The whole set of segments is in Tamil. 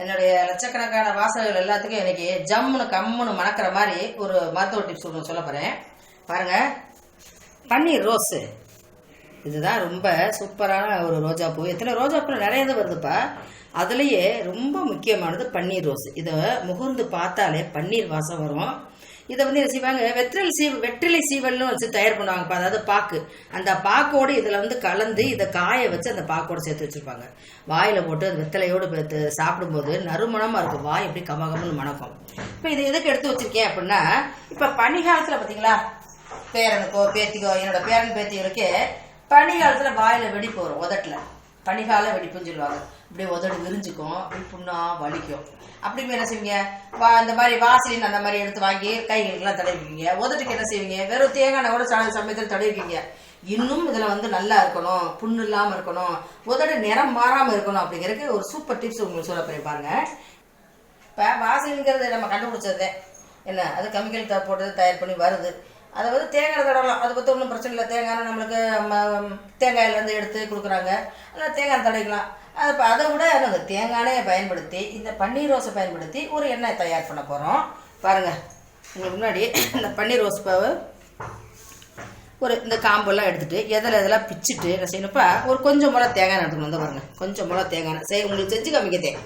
என்னுடைய லட்சக்கணக்கான வாசகர்கள் எல்லாத்துக்கும் எனக்கு ஜம்முன்னு கம்முன்னு மணக்கிற மாதிரி ஒரு மருத்துவ டிப்ஸ் ஒன்று சொல்ல போகிறேன் பாருங்க. பன்னீர் ரோஸு. இதுதான் ரொம்ப சூப்பரான ஒரு ரோஜா பூ. எத்தனை ரோஜா பூ நிறைய இது வருதுப்பா. அதுலேயே ரொம்ப முக்கியமானது பன்னீர் ரோஸ். இதை முகர்ந்து பார்த்தாலே பன்னீர் வாசம் வரும். இதை வந்து என்ன செய்வாங்க? வெற்றிலை சீவ வெற்றிலை சீவல்னு வச்சு தயார் பண்ணுவாங்க அதாவது பாக்கு. அந்த பாக்கோடு இதில் வந்து கலந்து இதை காய வச்சு அந்த பாக்கோடு சேர்த்து வச்சுருப்பாங்க. வாயில் போட்டு அந்த வெத்தலையோடு சாப்பிடும்போது நறுமணமாக இருக்கும். வாய் எப்படி கமகமன்னு மணக்கும். இப்போ இது எதுக்கு எடுத்து வச்சிருக்கேன் அப்படின்னா இப்போ பனிகாலத்தில் பார்த்தீங்களா பேரனுக்கோ பேத்திக்கோ என்னோட பேரன் பேத்திகளுக்கு பனிகாலத்தில் வாயில் வெடிப்பு வரும் உதட்டில். பனிகால வெடிப்புன்னு சொல்லுவாங்க. இப்படியே உதடு விரிஞ்சுக்கும். அப்படி புண்ணா வலிக்கும். அப்படி என்ன செய்வீங்க? வா இந்த மாதிரி வாசலின் அந்த மாதிரி எடுத்து வாங்கி கைகளுக்கெல்லாம் தடவிக்குவீங்க உதட்டுக்கு என்ன செய்வீங்க? வெறும் தேங்காய் கூட சில சமயத்தில் தடவிக்குவீங்க இன்னும் இதில் வந்து நல்லா இருக்கணும். புண்ணு இல்லாமல் இருக்கணும். உதடு நிறம் மாறாமல் இருக்கணும் அப்படிங்கிறதுக்கு ஒரு சூப்பர் டிப்ஸ் உங்களுக்கு சொல்ல போய் பாருங்க. இப்போ வாசலிங்கிறது நம்ம கண்டுபிடிச்சதே என்ன? அது கெமிக்கல் போட்டு தயார் பண்ணி வருது. அதை வந்து தேங்காய் தடவலாம். அதை பற்றி ஒன்றும் பிரச்சனை இல்லை. தேங்காய் நம்மளுக்கு ம- தேங்காயிலேருந்து எடுத்து கொடுக்குறாங்க. அதனால் தேங்காய் தடவிக்கலாம். அதை இப்போ அதை விட அந்த தேங்காயே பயன்படுத்தி இந்த பன்னீர் ரோஸை பயன்படுத்தி ஒரு எண்ணெய் தயார் பண்ண போகிறோம் பாருங்கள் உங்களுக்கு முன்னாடி இந்த பன்னீர் ரோஸ் பாவு ஒரு இந்த காம்பெல்லாம் எடுத்துட்டு எதில் இதெல்லாம் பிச்சுட்டு என்ன செய்யணும்ப்பா ஒரு கொஞ்சம் மிளகா தேங்காய் எடுத்துக்கணும். வந்து பாருங்கள் கொஞ்சம் மிளகா தேங்காய் சரி உங்களுக்கு செஞ்சு காமிக்கதே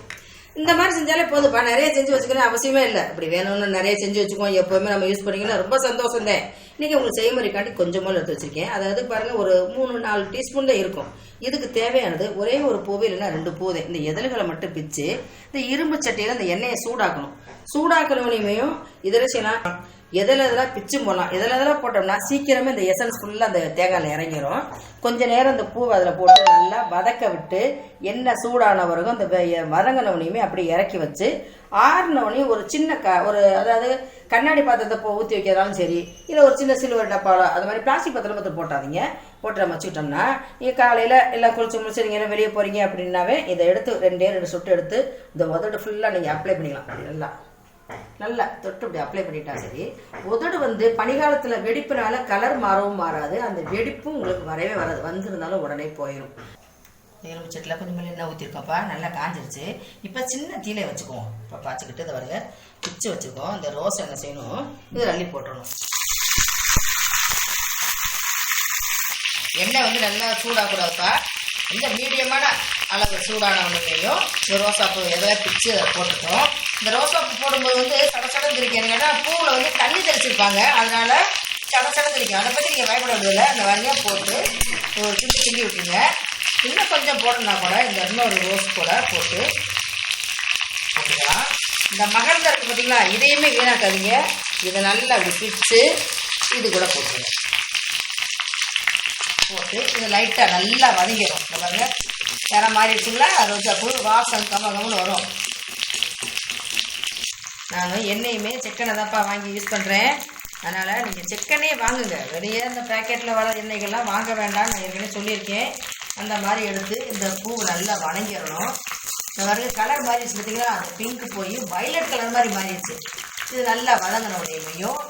இந்த மாதிரி செஞ்சாலே போதுப்பா. நிறைய செஞ்சு வச்சுக்கணும் அவசியமே இல்லை. அப்படி வேணும்னு நிறைய செஞ்சு வச்சுக்கோம் எப்போவுமே நம்ம யூஸ் பண்ணிக்கலாம் ரொம்ப சந்தோஷம் தான். இன்றைக்கி உங்களுக்கு செய்முறைக்காண்டி கொஞ்சம் எடுத்து வச்சுருக்கேன். அதாவது பாருங்கள் ஒரு மூணு நாலு டீஸ்பூன் தான் இருக்கும். இதுக்கு தேவையானது ஒரே ஒரு பூவே இல்லைன்னா ரெண்டு பூதை இந்த எதழ்களை மட்டும் பிச்சு இந்த இரும்பு சட்டியில் இந்த எண்ணெயை சூடாக்கணும். சூடாக்கணுமையும் இதில் செய்யலாம். எதில் எதெல்லாம் பிச்சு போடலாம். எதில் இதெல்லாம் போட்டோம்னா சீக்கிரமே இந்த எசன்ஸ் ஃபுல்லாக அந்த தேங்காயில் இறங்கிரும். கொஞ்ச நேரம் அந்த பூவை அதில் போட்டு நல்லா வதக்க விட்டு எண்ணெய் சூடான பிறகும் அந்த வதங்கினவனையுமே அப்படியே இறக்கி வச்சு ஆறினவனையும் ஒரு சின்ன க ஒரு அதாவது கண்ணாடி பாத்திரத்தை போ ஊற்றி வைக்கிறதாலும் சரி இல்லை ஒரு சின்ன சில்வர் டப்பாவில் அது மாதிரி பிளாஸ்டிக் பாத்திரம் பத்திரம் போட்டாதீங்க. போட்டு நம்ம வச்சுக்கிட்டோம்னா நீங்கள் காலையில் எல்லாம் குளிச்சு முடிச்சு நீங்கள் வெளியே போகிறீங்க அப்படின்னாவே இதை எடுத்து ரெண்டே ரெண்டு சொட்டு எடுத்து இந்த உதடு ஃபுல்லாக நீங்கள் அப்ளை பண்ணிக்கலாம். நல்லா. நல்லா தொட்டு இப்படி அப்ளை பண்ணிட்டா சரி. உதடு வந்து பனிகாலத்தில் வெடிப்புனால கலர் மாறவும் மாறாது. அந்த வெடிப்பும் உங்களுக்கு வரவே வராது. வந்திருந்தாலும் உடனே போயிடும் எலும்பு செட்டில் கொஞ்சம் மேலே எண்ணெய் ஊற்றிருக்கோம்ப்பா நல்லா காஞ்சிருச்சு. இப்போ சின்ன தீலை வச்சுக்குவோம். இப்போ பாய்ச்சிக்கிட்டு இதை வருங்க பிச்சு வச்சுருக்கோம். இந்த ரோஸ் என்ன செய்யணும்? இது அள்ளி போட்டுடணும் எண்ணெய் வந்து நல்லா சூடாகக்கூடாதுப்பா. இந்த மீடியமான அளவு சூடான உடனேயும் இந்த ரோசாப்பூ எதாவது பிச்சு அதை இந்த ரோசாப்பூ போடும்போது வந்து சட சடம் தெரிக்கும் எனக்கு பூவில் வந்து தண்ணி தெளிச்சிருப்பாங்க அதனால சட சடங்கு தெரிக்கும் அதை பற்றி நீங்கள் பயப்பட வேண்டியதில்லை இந்த வரியாக போட்டு ஒரு கிண்டி கிண்டி விட்டுருங்க. இன்னும் கொஞ்சம் போடணும்னா கூட இந்த இன்னொரு ரோஸ் கூட போட்டு போட்டுக்கலாம். இந்த மகர்ந்த இருக்குது பார்த்தீங்களா இதையுமே வீணாக்காதீங்க. இதை நல்லா அப்படி பிச்சு இது கூட போட்டுருங்க. போட்டு இது லைட்டாக நல்லா வதங்கிடும். இந்த நிறம் மாறிடுச்சுங்களா ரோஜாப்பூ பூ வாசம் கமகம்னு வரும். நான் எண்ணெயுமே செக்கெண்ணெய் தான்ப்பா வாங்கி யூஸ் பண்ணுறேன் அதனால் நீங்கள் செக்கெண்ணெயே வாங்குங்க. வெளியே இந்த பேக்கெட்டில் வர எண்ணெய்கள்லாம் வாங்க வேண்டாம் நான் ஏற்கனவே சொல்லியிருக்கேன். அந்த மாதிரி எடுத்து இந்த பூ நல்லா வணங்கிடணும். இந்த மாதிரி கலர் மாறிடுச்சு பார்த்தீங்களா அந்த பிங்க் போய் வயலட் கலர் மாதிரி மாறிடுச்சு. இது நல்லா வதங்கின உடனேயும்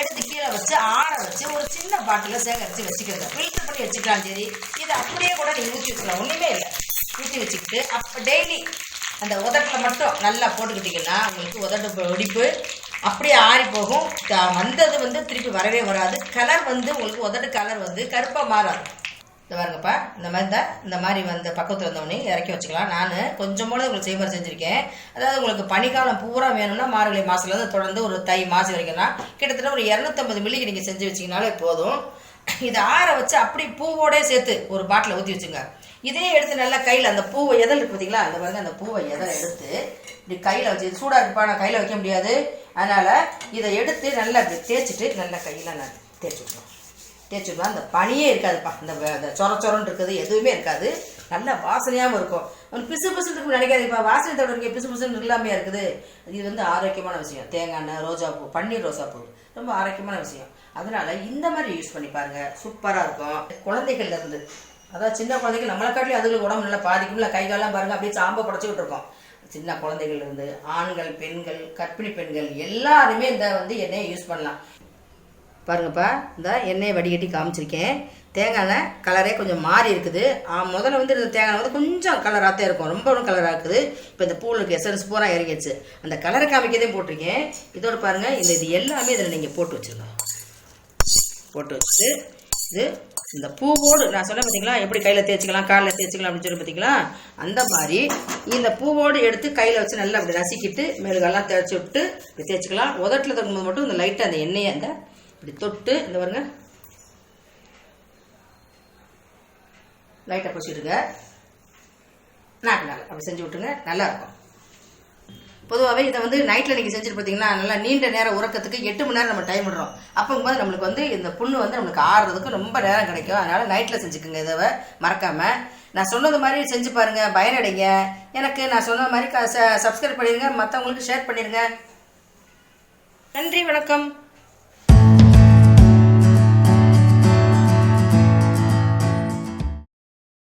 எடுத்து கீழே வச்சு ஆற வச்சு ஒரு சின்ன பாட்டில் சேகரித்து வச்சுக்கிறது ஃபில்டர் பண்ணி வச்சுக்கலாம் சரி இதை அப்படியே கூட நீங்கள் ஊற்றி வச்சுக்கலாம். ஒன்றுமே இல்லை. ஊற்றி வச்சுக்கிட்டு அப்போ டெய்லி அந்த உதட்டில் மட்டும் நல்லா போட்டுக்கிட்டிங்கன்னா உங்களுக்கு உதட்டு வெடிப்பு அப்படியே ஆறி போகும். த- வந்தது வந்து திருப்பி வரவே வராது. கலர் வந்து உங்களுக்கு உதட்டு கலர் வந்து கருப்பாக மாறாது. இந்த பாருங்கப்பா இந்த மாதிரி தான் இந்த மாதிரி வந்து பக்கத்தில் இருந்தவொடனே இறக்கி வச்சுக்கலாம். நான் கொஞ்சமோட உங்களுக்கு செய்முறை செஞ்சுருக்கேன். அதாவது உங்களுக்கு பனிக்காலம் பூரா வேணும்னா மார்கழி மாதத்துலேருந்து தொடர்ந்து ஒரு தை மாதம் வரைக்கும்னா கிட்டத்தட்ட ஒரு இரநூத்தம்பது மில்லிக்கு நீங்கள் செஞ்சு வச்சிங்கனாலே போதும். இதை ஆற வச்சு அப்படி பூவோடே சேர்த்து ஒரு பாட்டில் ஊற்றி வச்சுங்க. இதே எடுத்து நல்லா கையில் அந்த பூவை எதல் இருக்கு பார்த்தீங்களா அந்த பாருங்க அந்த பூவை எதல் எடுத்து இப்படி கையில் வச்சு இது சூடாக இருப்பா நான் கையில் வைக்க முடியாது. அதனால் இதை எடுத்து நல்லா இப்படி தேய்ச்சிட்டு நல்லா கையில் நான் தேய்ச்சி விட்ருவோம் தேய்ச்சிக்கலாம் அந்த பனியே இருக்காதுப்பா. இந்த அந்த சொர சொரன்னு இருக்குது எதுவுமே இருக்காது. நல்ல வாசனையாகவும் இருக்கும். ஒன்று பிசு பிசுன்னு இருக்குன்னு நினைக்காதீப்பா வாசனை தவிர பிசு பிசுன்னு இல்லாமையாக இருக்குது. இது வந்து ஆரோக்கியமான விஷயம். தேங்காய் எண்ணெய் பூ பன்னீர் ரோஜா பூ. ரொம்ப ஆரோக்கியமான விஷயம். அதனால இந்த மாதிரி யூஸ் பண்ணி பாருங்க. சூப்பராக இருக்கும். குழந்தைகள்ல இருந்து. அதாவது சின்ன குழந்தைகள் நம்மளை காட்டிலும் அதுகளுக்கு உடம்பு நல்லா பாதிக்கும்ல. கை காலெல்லாம் பாருங்க அப்படியே சாம்ப படைச்சிக்கிட்டு இருக்கோம். சின்ன குழந்தைகள் இருந்து ஆண்கள் பெண்கள் கர்ப்பிணி பெண்கள் எல்லாருமே இந்த வந்து எண்ணெயை யூஸ் பண்ணலாம். பாருங்கப்பா இந்த எண்ணெயை வடிகட்டி காமிச்சிருக்கேன். தேங்காய் கலரே கொஞ்சம் மாறி இருக்குது. முதல்ல வந்து இந்த தேங்காய் வந்து கொஞ்சம் கலராக தான் இருக்கும். ரொம்ப ஒன்றும் கலராக இருக்குது. இப்போ இந்த பூவில் இருக்க எசன்ஸ் பூரா இறங்கிடுச்சு. அந்த கலரை காமிக்கதே போட்டிருக்கேன். இதோட பாருங்கள் இந்த இது எல்லாமே இதில் நீங்கள் போட்டு வச்சுருக்கோம் போட்டு வச்சுட்டு இது இந்த பூவோடு நான் சொன்னேன் பார்த்தீங்களா எப்படி கையில் தேய்ச்சிக்கலாம் காலில் தேய்ச்சிக்கலாம் அப்படின்னு சொல்லி பார்த்தீங்களா அந்த மாதிரி இந்த பூவோடு எடுத்து கையில் வச்சு நல்லா அப்படி நசுக்கிட்டு மெழுகெல்லாம் தேய்ச்சி விட்டு இப்படி தேய்ச்சிக்கலாம். உதட்டில் தரும்போது மட்டும் இந்த லைட்டாக அந்த எண்ணெயை அந்த இப்படி தொட்டு இந்த பாருங்க. லைட்டை பூசிடுங்க நாக்கு நாள் அப்படி செஞ்சு விட்டுருங்க. நல்லா இருக்கும். பொதுவாகவே இதை வந்து நைட்டில் நீங்கள் செஞ்சுட்டு பார்த்தீங்கன்னா நல்லா நீண்ட நேரம் உறக்கத்துக்கு எட்டு மணி நேரம் நம்ம டைம் விடுறோம். அப்போங்கும்போது நம்மளுக்கு வந்து இந்த புண்ணு வந்து நம்மளுக்கு ஆறுறதுக்கு ரொம்ப நேரம் கிடைக்கும். அதனால் நைட்டில் செஞ்சுக்குங்க இதை மறக்காமல் நான் சொன்னது மாதிரி செஞ்சு பாருங்கள் பயனடைங்க. எனக்கு நான் சொன்ன மாதிரி சப்ஸ்கிரைப் பண்ணிடுங்க மற்றவங்களுக்கு ஷேர் பண்ணிடுங்க. நன்றி வணக்கம்.